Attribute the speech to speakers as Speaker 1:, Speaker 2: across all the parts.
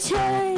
Speaker 1: turn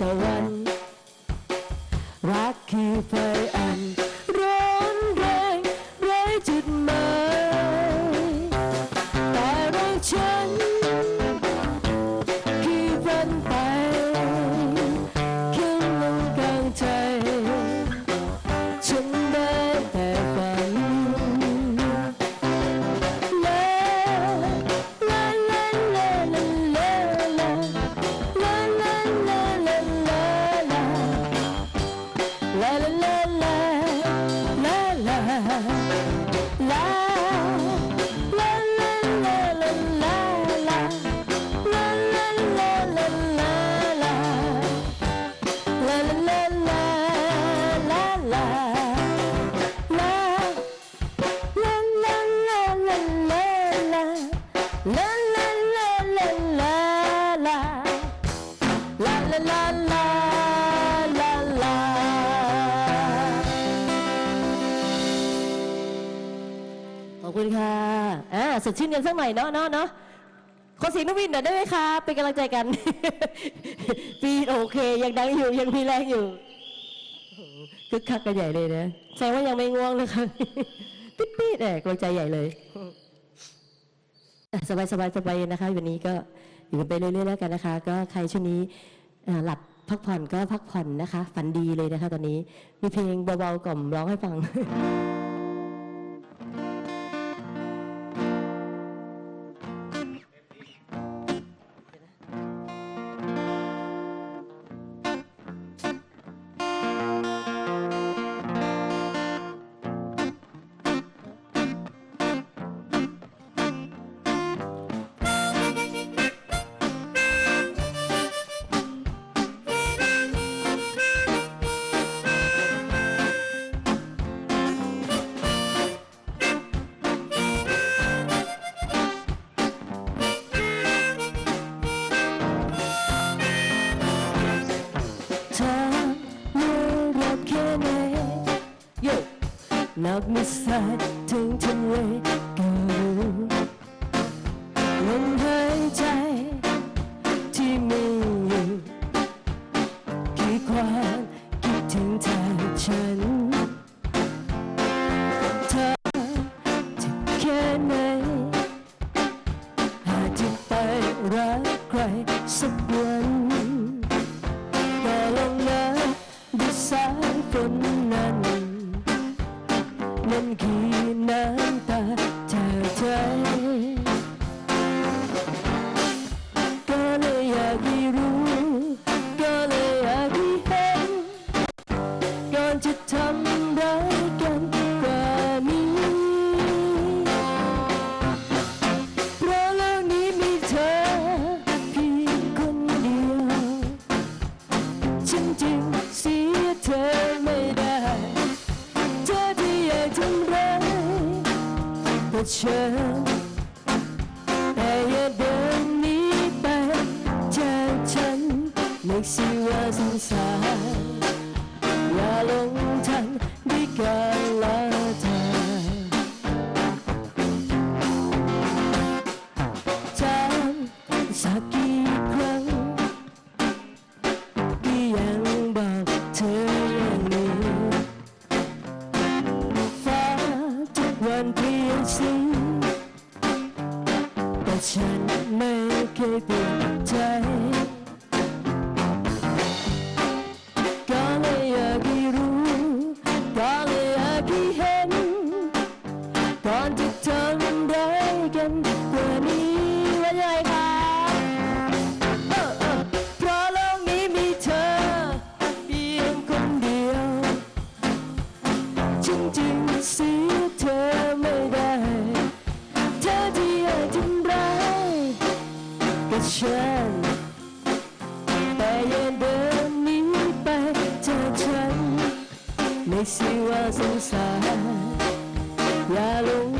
Speaker 1: the ขอบคุณค่ะอ่าสดชื่นกันสักหน่อยเนาะเนาะเนาะ คอเสียงนวินหน่อยได้ไหมคะ เป็นกำลังใจกัน ปีโอเค ยังดังอยู่ยังมีแรงอยู่คึกคักกันใหญ่เลยนะแสดงว่ายังไม่ง่วงนะคะปิ๊ดปี๊ดเนี่ยกำลังใจใหญ่เลยสบายสบายสบายนะคะ วันนี้ก็อยู่ไปเรื่อยๆแล้วกันนะคะ ก็ใครช่วงนี้หลับพักผ่อนก็พักผ่อนนะคะ ฝันดีเลยนะคะ ตอนนี้มีเพลงเบาๆกล่อมร้องให้ฟัง หากมิสายถึงทะเลก็รู้ลมหายใจที่มีอยู่คิดความคิดถึงเธอฉันเธอจะแค่ไหนหาจจะไปรักใครสักคน ไม่สิว่าสงสารอย่าหลงทันด้วยกา อ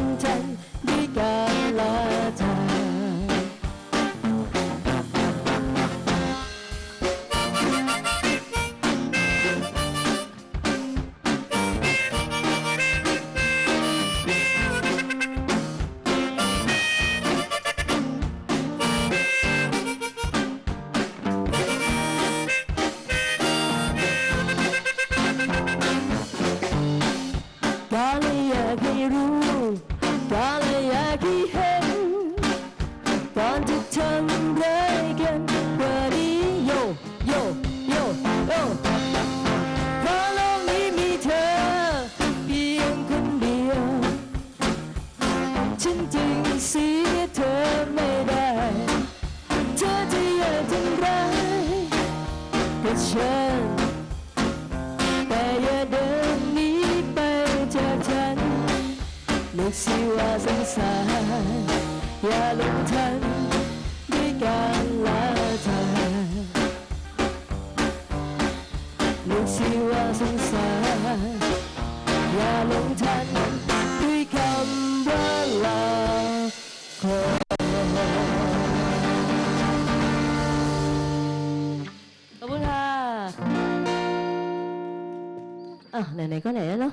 Speaker 1: ฉันจึงเสียเธอไม่ได้ เธอที่อยากทำร้ายกับฉัน แต่อย่าเดินหนีไปจากฉันนึกสิว่าสงสารอย่าลงทันด้วยการละทางนึกสิว่าสงสารอย่าลงทัน อะไหนๆก็ไหนแล้ว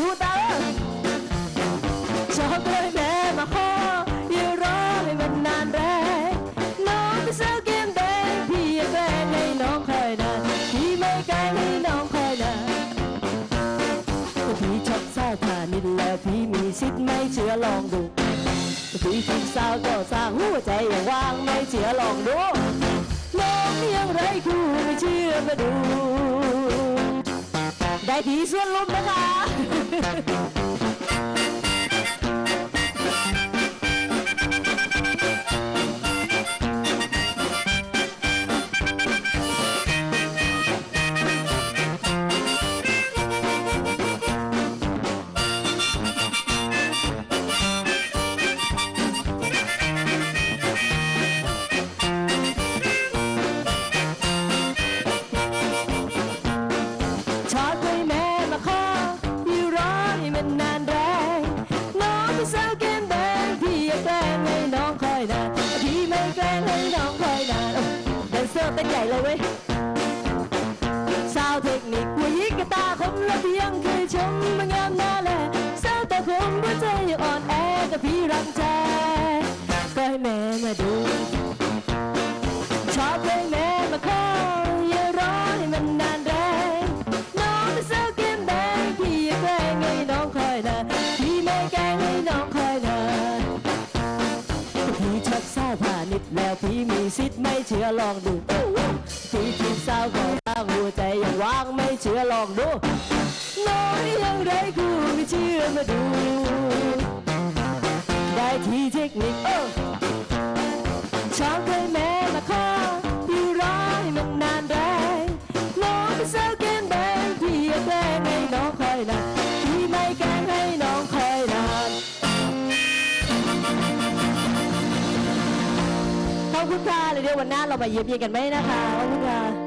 Speaker 1: ดูตาชอบเลยแม่มาขออย่ารอให้มันนานแรงน้องเป็นสาวเกมแดงพี่อยากแกล้งให้น้องคอยนานพี่ไม่แกล้งให้น้องคอยนานพี่ชอบสาวทานิดแล้วพี่มีสิทธิ์ไม่เชื่อลองดูพี่ชอบสาวก็สร้างหัวใจอย่างว่างไม่เชื่อลองดูน้องยังไรคู่ไม่เชื่อมาดู ได้ทีส่วนลมนะคะ Thank you. ดนเซอร์เต้นใหญ่เลยเว้ยสาวเทคนิคผู้หญิงกบตาคมและเพียงเคยชมมางามน้าแลสาวตาคมหัวใจยังอ่อนแอกับพี่รังแจก็ให้แม่มาดู ชอบเพลงแม่มาขออย่าร้องให้มันนานแรงน้องเป็นสาวเกมแดงพี่อย่าแกล้งให้น้องคอยนานพี่ไม่แกล้งให้น้องคอยนานพี่ชอบสาวผ่านิดแล้วพี่ สิทธ์ไม่เชื่อลองดูพี่จีสาวก็ว่างหัวใจยังว่างไม่เชื่อลองดูน้อยยังไรกูไม่เชื่อมาดู ได้ที่เทคนิคเออชอบให้แม้ คุณค่ะเดี๋ยววันหน้าเรามาเยี่ยมเยียนกันไหมนะคะขอบคุณค่ะ